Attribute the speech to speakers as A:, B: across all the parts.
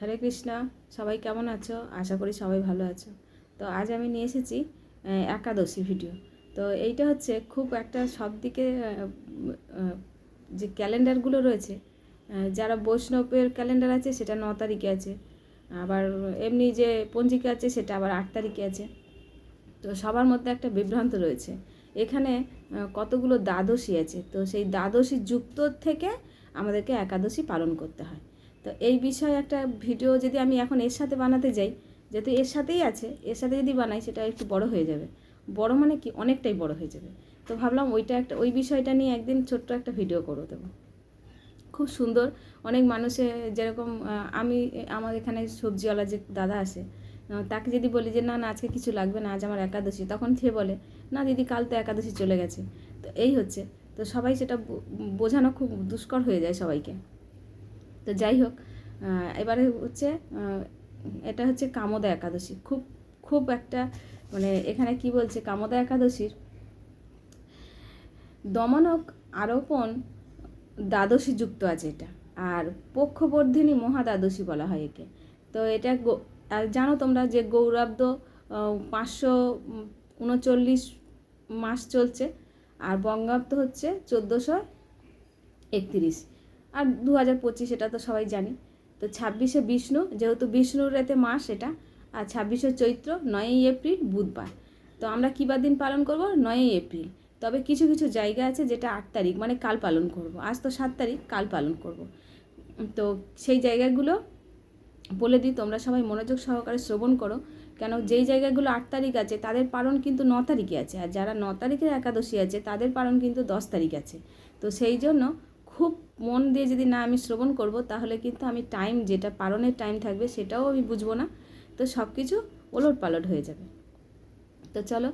A: হরে কৃষ্ণা, সবাই কেমন আছো? আশা করি সবাই ভালো আছো। তো আজ আমি নিয়ে এসেছি একাদশী ভিডিও তো এইটা হচ্ছে খুব একটা সব দিকে যে ক্যালেন্ডারগুলো রয়েছে যারা বৈষ্ণবের ক্যালেন্ডার আছে সেটা ন তারিখে আছে। আবার এমনি যে পঞ্জিকা আছে সেটা আবার আট তারিখে আছে। তো সবার মধ্যে একটা বিভ্রান্ত রয়েছে। এখানে কতগুলো দ্বাদশী আছে? তো সেই দ্বাদশী যুক্ত থেকে আমাদেরকে একাদশী পালন করতে হয়। তো এই বিষয়ে একটা ভিডিও যদি আমি এখন এর সাথে বানাতে যাই, যেহেতু এর সাথেই আছে, এর সাথে যদি বানাই সেটা একটু বড় হয়ে যাবে। বড় মানে কি? অনেকটাই বড় হয়ে যাবে। তো ভাবলাম ওইটা একটা, ওই বিষয়টা নিয়ে একদিন ছোট্ট একটা ভিডিও করে দেবো। খুব সুন্দর। অনেক মানুষে যেরকম আমি, আমার এখানে সবজিওয়ালা যে দাদা আসে তাকে যদি বলি যে, না না, আজকে কিছু লাগবে না, আজ আমার একাদশী। তখন সে বলে, না, দিদি, কাল তো একাদশী চলে গেছে। তো এই হচ্ছে। তো সবাই সেটা বোঝানো খুব দুষ্কর হয়ে যায় সবাইকে। তো যাই হোক এবারে হচ্ছে এটা হচ্ছে কামদা একাদশী। খুব খুব একটা মানে এখানে কি বলছে, কামদা একাদশীর দমনক আরোপণ দ্বাদশী যুক্ত আছে এটা। আর পক্ষবর্ধিনী মহাদ্বাদশী বলা হয় একে। তো এটা জানো তোমরা যে গৌরাব্দ পাঁচশো উনচল্লিশ মাস চলছে, আর বঙ্গাব্দ হচ্ছে চোদ্দোশো একত্রিশ। আর দু হাজার পঁচিশ এটা তো সবাই জানি। তো ছাব্বিশে বিষ্ণু, যেহেতু বিষ্ণুর এতে মাস এটা, আর ছাব্বিশে চৈত্র, নয়ই এপ্রিল, বুধবার। তো আমরা কী বার দিন পালন করব? নয়ই এপ্রিল। তবে কিছু কিছু জায়গা আছে যেটা আট তারিখ মানে কাল পালন করব। আজ তো সাত তারিখ, কাল পালন করব। তো সেই জায়গাগুলো বলে দিই, তোমরা সবাই মনোযোগ সহকারে শ্রবণ করো। কেন যেই জায়গাগুলো আট তারিখ আছে, তাদের পালন কিন্তু ন তারিখে আছে। আর যারা ন তারিখের একাদশী আছে, তাদের পালন কিন্তু দশ তারিখ আছে। তো সেই জন্য খুব মন দিয়ে যদি না আমি শ্রবণ করব, তাহলে কিন্তু আমি টাইম যেটা পালনের টাইম থাকবে, সেটাও আমি বুঝব না। তো সব কিছু ওলট পালট হয়ে যাবে। তো চলো,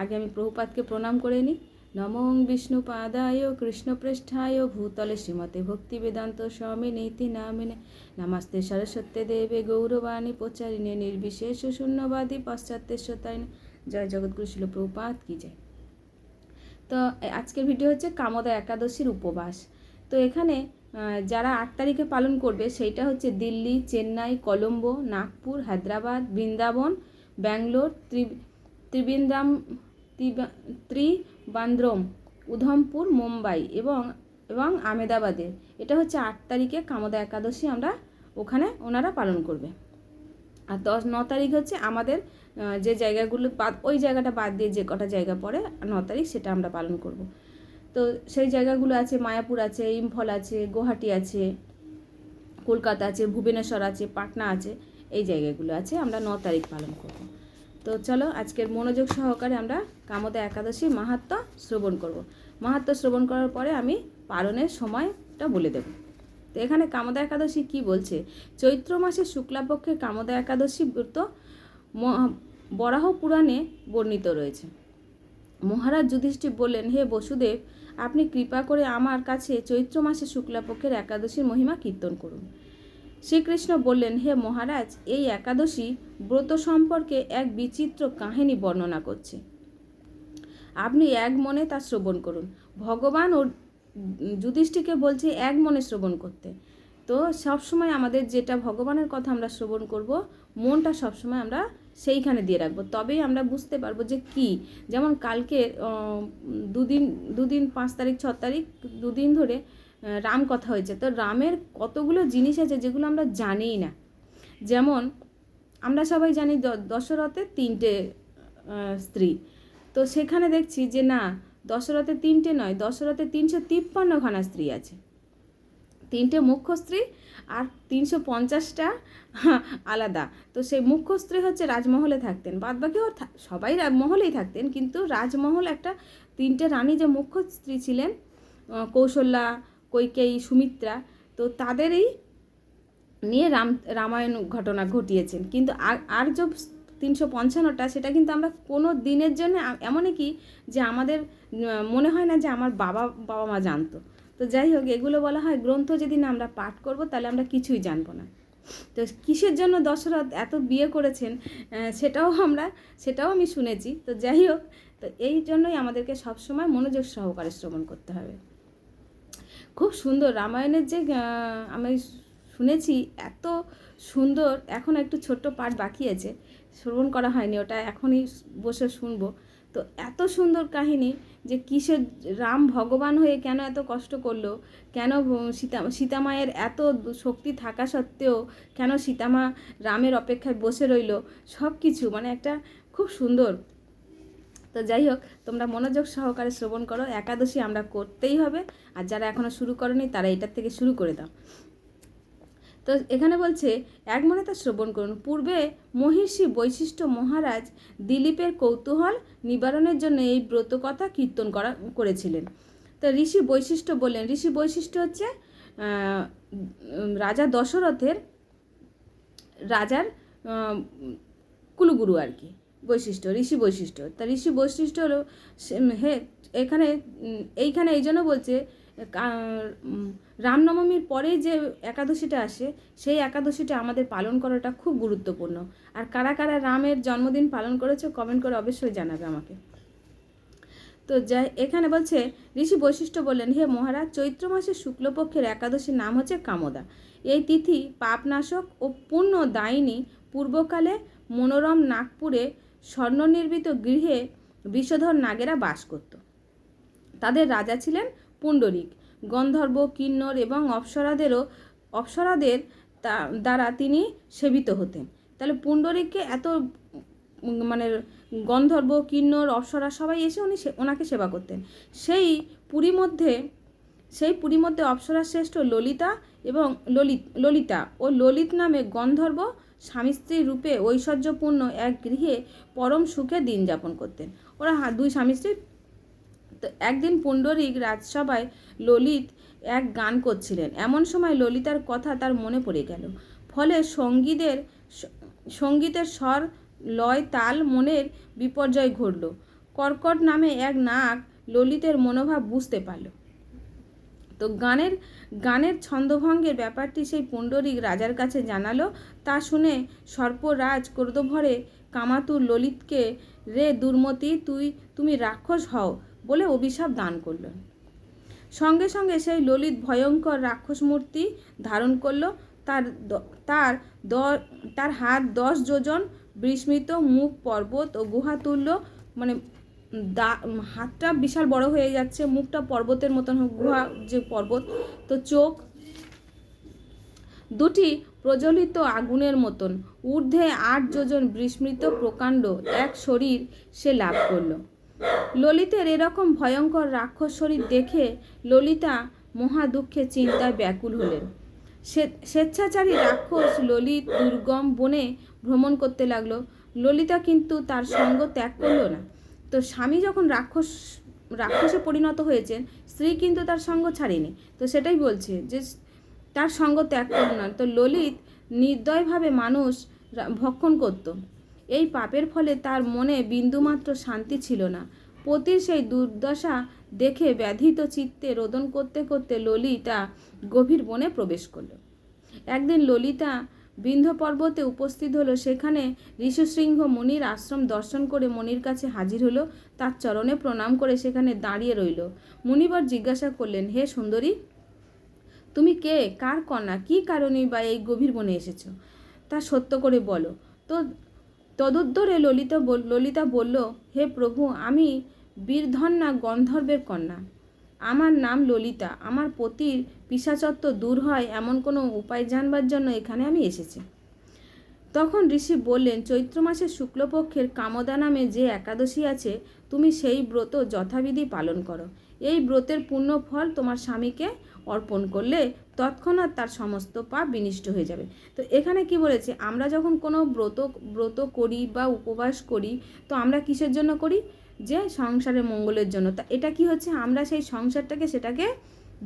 A: আগে আমি প্রভুপাতকে প্রণাম করে নিই। নমং বিষ্ণু পাদায় কৃষ্ণপৃষ্ঠায় ভূতলে শ্রীমতে ভক্তি বেদান্ত স্বামী নীতি নামিনে। নমস্তে সরস্বতী দেবে গৌরবাণী প্রচারিণে। নির্বিশেষ শূন্যবাদী পাশ্চাত্যেশ্বতারিণে জয় জগৎগুরু শিল প্রভুপাত কি জয়। তো আজকের ভিডিও হচ্ছে কামদা একাদশীর উপবাস। তো এখানে যারা আট তারিখে পালন করবে, সেইটা হচ্ছে দিল্লি, চেন্নাই, কলম্বো, নাগপুর, হায়দ্রাবাদ, বৃন্দাবন, ব্যাঙ্গালোর, ত্রি, ত্রিবেন্দ্রাম, ত্রিবা- ত্রিবান্দ্রম, উধমপুর, মুম্বাই এবং এবং আমেদাবাদে এটা হচ্ছে আট তারিখে কামদা একাদশী আমরা ওখানে ওনারা পালন করবে। আর দশ, ন তারিখ হচ্ছে আমাদের যে জায়গাগুলো বাদ, ওই জায়গাটা বাদ দিয়ে যে কটা জায়গা পড়ে, ন তারিখ সেটা আমরা পালন করব। তো সেই জায়গাগুলো আছে, মায়াপুর আছে, ইম্ফল আছে, গুয়াহাটি আছে, কলকাতা আছে, ভুবনেশ্বর আছে, পাটনা আছে, এই জায়গাগুলো আছে, আমরা ন তারিখ পালন করব। তো চলো আজকের মনোযোগ সহকারে আমরা কামদা একাদশী মাহাত্ম শ্রবণ করব। মাহাত্ম শ্রবণ করার পরে আমি পালনের সময়টা বলে দেব। তো এখানে কামদা একাদশী কি বলছে? চৈত্র মাসে শুক্লাপক্ষে কামদা একাদশী ব্রত বরাহ পুরাণে বর্ণিত রয়েছে। মহারাজ যুধিষ্ঠির বললেন, হে বসুদেব, আপনি কৃপা করে আমার কাছে চৈত্র মাসে শুক্লাপক্ষের একাদশীর মহিমা কীর্তন করুন। শ্রীকৃষ্ণ বললেন, হে মহারাজ, এই একাদশী ব্রত সম্পর্কে এক বিচিত্র কাহিনী বর্ণনা করছে। আপনি এক মনে তা শ্রবণ করুন। ভগবান ও যুধিষ্ঠিকে বলছে এক মনে শ্রবণ করতে। তো সবসময় আমাদের যেটা ভগবানের কথা আমরা শ্রবণ করব, মনটা সবসময় আমরা সেইখানে দিয়ে রাখব। তবেই আমরা বুঝতে পারব যে কি। যেমন কালকে দুদিন দুদিন পাঁচ তারিখ, ছ তারিখ, দুদিন ধরে রাম কথা হয়েছে। তো রামের কতগুলো জিনিস আছে যেগুলো আমরা জানিই না। যেমন, আমরা সবাই জানি দ- দশরথের তিনটে স্ত্রী। তো সেখানে দেখছি যে না, দশরথে তিনটে নয়, দশরথে তিনশো তিপ্পান্নখানা স্ত্রী আছে। তিনটে মুখ্য স্ত্রী আর তিনশো পঞ্চাশটা আলাদা। তো সেই মুখ্য স্ত্রী হচ্ছে রাজমহলে থাকতেন। বাদ বাকিও থা- সবাই মহলেই থাকতেন, কিন্তু রাজমহল একটা তিনটে রানী যে মুখ্য স্ত্রী ছিলেন কৌশল্যা কৈকেয়ী, সুমিত্রা, তো তাদেরই নিয়ে রাম, রামায়ণ ঘটনা ঘটিয়েছেন। কিন্তু আর যে তিনশো পঞ্চান্নটা সেটা কিন্তু আমরা কোনো দিনের জন্য এমনই কি যে আমাদের মনে হয় না যে আমার বাবা বাবা মা জানতো। তো যাই হোক, এগুলো বলা হয় গ্রন্থ যদি না আমরা পাঠ করব, তাহলে আমরা কিছুই জানব না। তো কিসের জন্য দশরথ এত বিয়ে করেছেন সেটাও আমরা, সেটাও আমি শুনেছি। তো যাই হোক, তো এই জন্যই আমাদেরকে সবসময় মনোযোগ সহকারে শ্রবণ করতে হবে। খুব সুন্দর রামায়ণের যে আমি শুনেছি, এত সুন্দর, এখন একটু ছোট্ট পাঠ বাকি আছে। শ্রবণ করা হয়নি, ওটা এখনই বসে শুনব। তো এত সুন্দর কাহিনী যে কিসের রাম ভগবান হয়ে কেন এত কষ্ট করল? কেন সীতা সীতামায়ের এত শক্তি থাকা সত্ত্বেও কেন সীতামা রামের অপেক্ষায় বসে রইল? সব কিছু মানে একটা খুব সুন্দর। তো যাই হোক, তোমরা মনোযোগ সহকারে শ্রবণ করো। একাদশী আমরা করতেই হবে। আর যারা এখনও শুরু করনি, তারা এটার থেকে শুরু করে দাও। তো এখানে বলছে, এক মনে তা শ্রবণ করুন। পূর্বে মহিষী বৈশিষ্ট্য মহারাজ দিলীপের কৌতূহল নিবারণের জন্য এই ব্রত কথা কীর্তন করা, করেছিলেন। তো ঋষি বৈশিষ্ট্য বললেন, ঋষি বৈশিষ্ট্য হচ্ছে রাজা দশরথের রাজার কুলগুরু আর কি, বৈশিষ্ট্য, ঋষি বৈশিষ্ট্য। তা ঋষি বৈশিষ্ট্য হলো হে, এখানে এইখানে এই জন্য বলছে রামনবমীর পরে যে একাদশীটা আসে, সেই একাদশীটা আমাদের পালন করাটা খুব গুরুত্বপূর্ণ। আর কারা কারা রামের জন্মদিন পালন করেছে কমেন্ট করে অবশ্যই জানাবে আমাকে। তো যাই, এখানে বলছে, ঋষি বৈশিষ্ট্য বললেন, হে মহারাজ, চৈত্র মাসের শুক্লপক্ষের একাদশীর নাম হচ্ছে কামদা। এই তিথি পাপনাশক ও পূর্ণ দায়িনী পূর্বকালে মনোরম নাগপুরে স্বর্ণনির্মিত গৃহে বিষধর নাগেরা বাস করত। তাদের রাজা ছিলেন পুণ্ডরিক। গন্ধর্ব, কিন্নর এবং অপ্সরাদেরও অপ্সরাদের দ্বারা তিনি সেবিত হতেন। তাহলে পুণ্ডরিককে এত মানে গন্ধর্ব, কিন্নর, অপ্সরা সবাই এসে উনি ওনাকে সেবা করতেন। সেই পুরী মধ্যে সেই পুরীর মধ্যে অপ্সরা শ্রেষ্ঠ ললিতা এবং ললিত ললিতা ও ললিত নামে গন্ধর্ব স্বামী স্ত্রী রূপে ঐশ্বর্যপূর্ণ এক গৃহে পরম সুখে দিন যাপন করতেন। ওরা দুই স্বামী স্ত্রী তো, একদিন পুণ্ডরিক রাজসভায় ললিত এক গান করছিলেন। এমন সময় ললিতার কথা তার মনে পড়ে গেল। ফলে সঙ্গীদের সঙ্গীতের স্বর লয় তাল মনের বিপর্যয় ঘটল। কর্কট নামে এক নাক ললিতের মনোভাব বুঝতে পারল। তো গানের গানের ছন্দভঙ্গের ব্যাপারটি সেই পুণ্ডরিক রাজার কাছে জানালো। তা শুনে সর্পরাজ ক্রোধভরে কামাতুর ললিতকে, রে দুর্মতি, তুই, তুমি রাক্ষস হও বলে অভিশাপ দান করলেন। সঙ্গে সঙ্গে সেই ললিত ভয়ঙ্কর রাক্ষস মূর্তি ধারণ করল। তার তার দ- তার হাত দশ যোজন বিস্মিত মুখ পর্বত ও গুহা তুল্য মানে দা, হাতটা বিশাল বড় হয়ে যাচ্ছে, মুখটা পর্বতের মতন গুহা যে পর্বত। তো চোখ দুটি প্রজ্বলিত আগুনের মতন। ঊর্ধ্বে আট যোজন বিস্মৃত প্রকাণ্ড এক শরীর সে লাভ করল। ললিতের এরকম ভয়ঙ্কর রাক্ষস শরীর দেখে ললিতা মহা দুঃখে চিন্তায় ব্যাকুল হলেন। স্বে- স্বেচ্ছাচারী রাক্ষস ললিত দুর্গম বনে ভ্রমণ করতে লাগল। ললিতা কিন্তু তার সঙ্গ ত্যাগ করল না। তো স্বামী যখন রাক্ষস রাক্ষসে পরিণত হয়েছেন, স্ত্রী কিন্তু তার সঙ্গ ছাড়েনি। তো সেটাই বলছে যে তার সঙ্গ ত্যাগ করল না। তো ললিত নির্দয়ভাবে মানুষ ভক্ষণ করত। এই পাপের ফলে তার মনে বিন্দুমাত্র শান্তি ছিল না। পতির সেই দুর্দশা দেখে ব্যাধিত চিত্তে রোদন করতে করতে ললিতা গভীর বনে প্রবেশ করল। একদিন ললিতা বিন্ধ্য পর্বতে উপস্থিত হলো, সেখানে ঋষশৃঙ্গ মুনির আশ্রম দর্শন করে মনির কাছে হাজির হলো, তার চরণে প্রণাম করে সেখানে দাঁড়িয়ে রইল। মুনিবর জিজ্ঞাসা করলেন, হে সুন্দরী, তুমি কে? কার কন্যা? কী কারণে বা এই গভীর বনে এসেছ? তা সত্য করে বলো। তো তদুত্তরে ললিতা ললিতা বলল, হে প্রভু, আমি বীরধন্যা গন্ধর্বের কন্যা। আমার নাম ললিতা, আমার পতির পিসাচত্ব দূর হয় এমন কোনো উপায় জানবার জন্য এখানে আমি এসেছি তখন ঋষি বললেন, চৈত্র মাসের শুক্লপক্ষের কামদা নামে যে একাদশী আছে, তুমি সেই ব্রত যথাবিধি পালন করো। এই ব্রতের পূর্ণ ফল তোমার স্বামীকে অর্পণ করলে তৎক্ষণাৎ তার সমস্ত পাপ বিনিষ্ট হয়ে যাবে। তো এখানে কি বলেছে? আমরা যখন কোনো ব্রত ব্রত করি বা উপবাস করি, তো আমরা কিসের জন্য করি? যে সংসারের মঙ্গলের জন্য। তা এটা কি হচ্ছে? আমরা সেই সংসারটাকে সেটাকে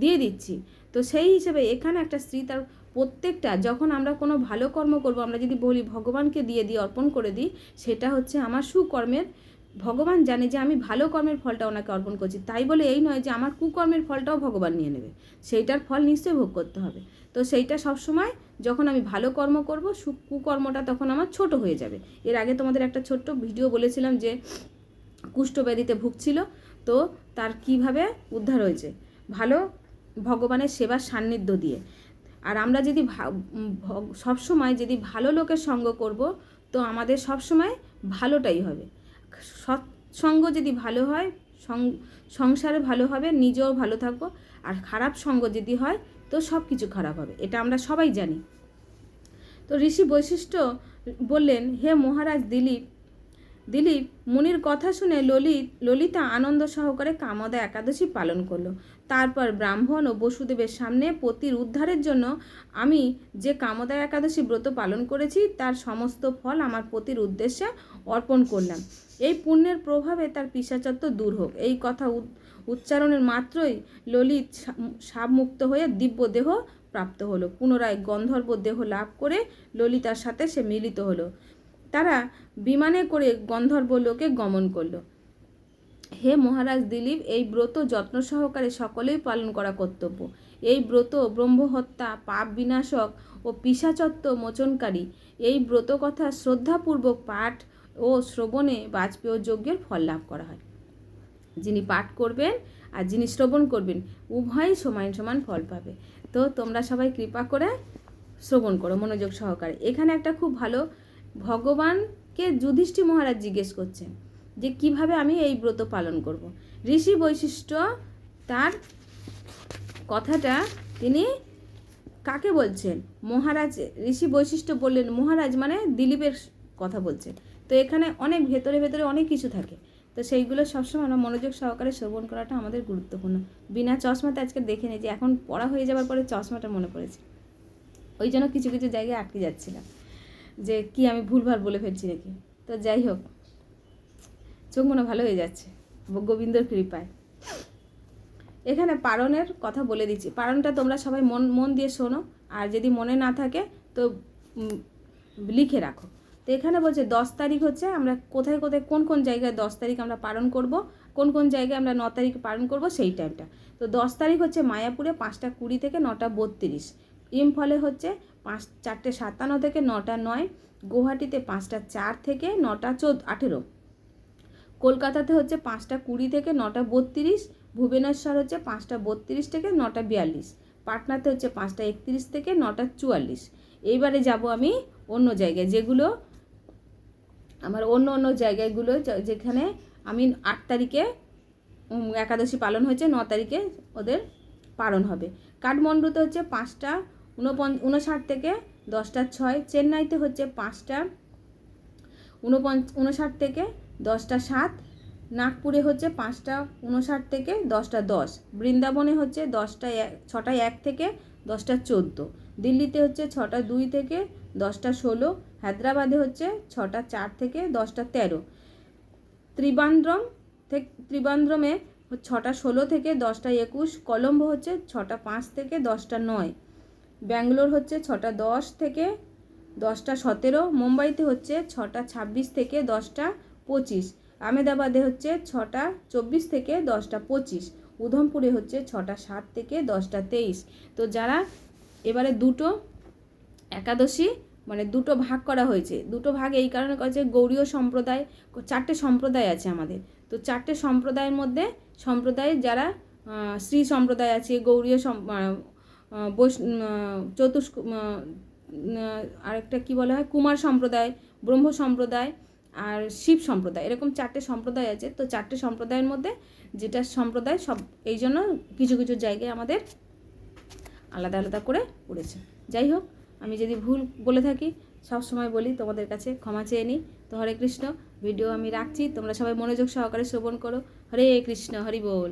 A: দিয়ে দিচ্ছি। তো সেই হিসেবে এখানে একটা স্ত্রী তার প্রত্যেকটা, যখন আমরা কোনো ভালো কর্ম করব, আমরা যদি বলি, ভগবানকে দিয়ে দিই, অর্পণ করে দিই, সেটা হচ্ছে আমার সুকর্মের ভগবান জানে যে আমি ভালো কর্মের ফলটা ওনাকে অর্পণ করছি। তাই বলে এই নয় যে আমার কুকর্মের ফলটাও ভগবান নিয়ে নেবে। সেইটার ফল নিশ্চয়ই ভোগ করতে হবে। তো সেইটা সবসময় যখন আমি ভালো কর্ম করব সু কুকর্মটা তখন আমার ছোট হয়ে যাবে। এর আগে তোমাদের একটা ছোট্ট ভিডিও বলেছিলাম যে কুষ্ঠব্যাধিতে ভুগছিল, তো তার কীভাবে উদ্ধার হয়েছে? ভালো ভগবানের সেবার সান্নিধ্য দিয়ে। আর আমরা যদি সব সময় যদি ভালো লোকের সঙ্গ করব, তো আমাদের সব সময় ভালোটাই হবে। সৎসঙ্গ যদি ভালো হয় সংসারে ভালো হবে, নিজেও ভালো থাকব, আর খারাপ সঙ্গ যদি হয়, তো সব কিছু খারাপ হবে, এটা আমরা সবাই জানি। তো ঋষি বৈশিষ্ট্য বললেন, হে মহারাজ দিলীপ দিলীপ, মুনির কথা শুনে ললিত, ললিতা আনন্দ সহকারে কামদা একাদশী পালন করল। তারপর ব্রাহ্মণ ও বসুদেবের সামনে পতির উদ্ধারের জন্য আমি যে কামদা একাদশী ব্রত পালন করেছি, তার সমস্ত ফল আমার পতির উদ্দেশ্যে অর্পণ করলাম। এই পুণ্যের প্রভাবে তার পিসাচত্ব দূর হোক। এই কথা উচ্চারণের মাত্রই ললিত সাবমুক্ত হয়ে দিব্য দেহ প্রাপ্ত হলো। পুনরায় গন্ধর্ব দেহ লাভ করে ললিতার সাথে সে মিলিত হলো। তারা বিমানে করে গন্ধর্ব লোকে গমন করল। হে মহারাজ দিলীপ, এই ব্রত যত্ন সহকারে সকলেই পালন করা কর্তব্য। এই ব্রত ব্রহ্মহত্যা, পাপ বিনাশক ও পিসাচত্ব মোচনকারী। এই ব্রত কথা শ্রদ্ধাপূর্বক পাঠ ও শ্রবণে বাজপেয় যজ্ঞের ফল লাভ করা হয়। যিনি পাঠ করবেন আর যিনি শ্রবণ করবেন, উভয়ই সমান সমান ফল পাবে। তো তোমরা সবাই কৃপা করে শ্রবণ করো মনোযোগ সহকারে। এখানে একটা খুব ভালো ভগবানকে যুধিষ্ঠি মহারাজ জিজ্ঞেস করছেন যে, কীভাবে আমি এই ব্রত পালন করব। ঋষি বৈশিষ্ট্য তার কথাটা তিনি কাকে বলছেন? মহারাজ, ঋষি বৈশিষ্ট্য বললেন, মহারাজ মানে দিলীপের কথা বলছেন। তো এখানে অনেক ভেতরে ভেতরে অনেক কিছু থাকে। তো সেইগুলো সবসময় আমরা মনোযোগ সহকারে শ্রবণ করাটা আমাদের গুরুত্বপূর্ণ। বিনা চশমাতে আজকে দেখে নিই যে এখন পড়া হয়ে যাওয়ার পরে চশমাটা মনে পড়েছে। ওই জন্য কিছু কিছু জায়গায় আটকে যাচ্ছিলাম যে কি আমি ভুলভাল বলে ফেলছি নাকি? তো যাই হোক, চোখ মনে ভালো হয়ে যাচ্ছে গোবিন্দর কৃপায়। এখানে পারণের কথা বলে দিচ্ছি। পারণটা তোমরা সবাই মন মন দিয়ে শোনো, আর যদি মনে না থাকে তো লিখে রাখো। তো এখানে বলছে দশ তারিখ হচ্ছে আমরা কোথায় কোথায় কোন কোন জায়গায় দশ তারিখ আমরা পালন করব, কোন কোন জায়গায় আমরা ন তারিখ পালন করব সেই টাইমটা। তো দশ তারিখ হচ্ছে মায়াপুরে পাঁচটা কুড়ি থেকে নটা বত্রিশ। ইমফলে হচ্ছে পাঁচ, চারটে সাতান্ন থেকে নটা নয়, গুয়াহাটিতে পাঁচটা চার থেকে নটা চোদ্দ, আঠেরো। কলকাতাতে হচ্ছে পাঁচটা কুড়ি থেকে নটা বত্রিশ, ভুবনেশ্বর হচ্ছে পাঁচটা বত্রিশ থেকে নটা বিয়াল্লিশ, পাটনাতে হচ্ছে পাঁচটা একত্রিশ থেকে নটা চুয়াল্লিশ। এইবারে যাব আমি অন্য জায়গায় যেগুলো আমার অন্য অন্য জায়গাগুলো যেখানে আমি আট তারিখে একাদশী পালন হয়েছে, ন তারিখে ওদের পালন হবে। কাঠমান্ডুতে হচ্ছে পাঁচটা উনপঞ্চ উনষাট থেকে দশটা ছয়, চেন্নাইতে হচ্ছে পাঁচটা উনপঞ্চ উনষাট থেকে দশটা সাত, নাগপুরে হচ্ছে পাঁচটা, উনষাট থেকে দশটা দশ, বৃন্দাবনে হচ্ছে দশটা এক ছটা এক থেকে দশটা চোদ্দ, দিল্লিতে হচ্ছে ছটা দুই থেকে দশটা ষোলো হায়দ্রাবাদে হচ্ছে ছটা চার থেকে দশটা তেরো। ত্রিবান্দ্রম থেকে, ত্রিবান্দ্রমে ছটা ষোলো থেকে দশটা একুশ, কলম্বো হচ্ছে ছটা পাঁচ থেকে দশটা নয়। ব্যাঙ্গালোর হচ্ছে ছটা দশ থেকে দশটা সতেরো, মুম্বাইতে হচ্ছে ছটা ছাব্বিশ থেকে দশটা পঁচিশ আমেদাবাদে হচ্ছে ছটা চব্বিশ থেকে দশটা পঁচিশ, উধমপুরে হচ্ছে ছটা সাত থেকে দশটা তেইশ। তো যারা এবারে দুটো একাদশী মানে দুটো ভাগ করা হয়েছে। দুটো ভাগ এই কারণে করেছে গৌরীয় সম্প্রদায়, চারটে সম্প্রদায় আছে আমাদের। তো চারটে সম্প্রদায়ের মধ্যে সম্প্রদায় যারা শ্রী সম্প্রদায় আছে, গৌরীয় বৈষ চতুষ আরেকটা কি বলা হয়? কুমার সম্প্রদায়, ব্রহ্ম সম্প্রদায় আর শিব সম্প্রদায়। এরকম চারটে সম্প্রদায় আছে। তো চারটে সম্প্রদায়ের মধ্যে যেটা সম্প্রদায় সব, এই জন্য কিছু কিছু জায়গায় আমাদের আলাদা আলাদা করে পড়েছে যাই হোক আমি যদি ভুল বলে থাকি, সব সময় বলি, তোমাদের কাছে ক্ষমা চেয়ে নিই। তো হরে কৃষ্ণ ভিডিও আমি রাখছি। তোমরা সবাই মনোযোগ সহকারে শ্রবণ করো। হরে কৃষ্ণ, হরি বল।